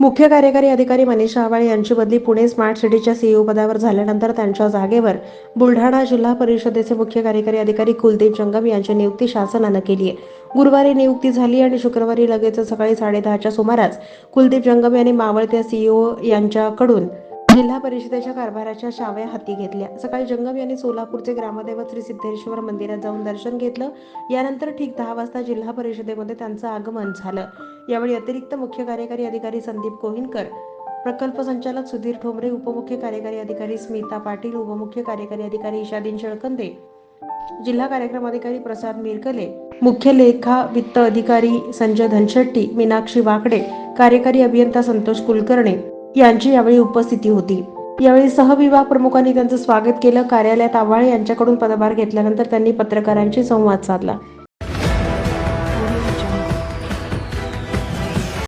मुख्य कार्यकारी अधिकारी मनीषा आवाळे यांची बदली पुणे स्मार्ट सिटीच्या सीईओ पदावर झाल्यानंतर त्यांच्या जागेवर बुलढाणा जिल्हा परिषदेचे मुख्य कार्यकारी अधिकारी कुलदीप जंगम यांची नियुक्ती शासनानं केली आहे गुरुवारी नियुक्ती झाली आणि शुक्रवारी लगेच सकाळी साडेदहाच्या सुमारास कुलदीप जंगम यांनी मावळत्या सीईओ यांच्याकडून जिल्हा परिषदेच्या कारभाराच्या शाव्या हाती घेतल्या. सकाळी जंगम यांनी सोलापूरचे ग्रामदैवत श्री सिद्धेश्वर मंदिरात जाऊन दर्शन घेतलं. यानंतर ठीक दहा वाजता जिल्हा परिषदेमध्ये त्यांचं आगमन झालं. यावेळी अतिरिक्त मुख्य कार्यकारी अधिकारी संदीप कोहिनकर प्रकल्प संचालक सुधीर ठोंबरे उपमुख्य कार्यकारी अधिकारी स्मिता पाटील उपमुख्य कार्यकारी अधिकारी ईशादीन शेळकंदे जिल्हा कार्यक्रम अधिकारी प्रसाद मिरकले मुख्य लेखा वित्त अधिकारी संजय धनशेट्टी मीनाक्षी वाकडे कार्यकारी अभियंता संतोष कुलकर्णे यांची यावेळी उपस्थिती होती. यावेळी सहविभाग प्रमुखांनी त्यांचं स्वागत केलं. कार्यालयात आव्हाळे यांच्याकडून पदभार घेतल्यानंतर त्यांनी पत्रकारांशी संवाद साधला.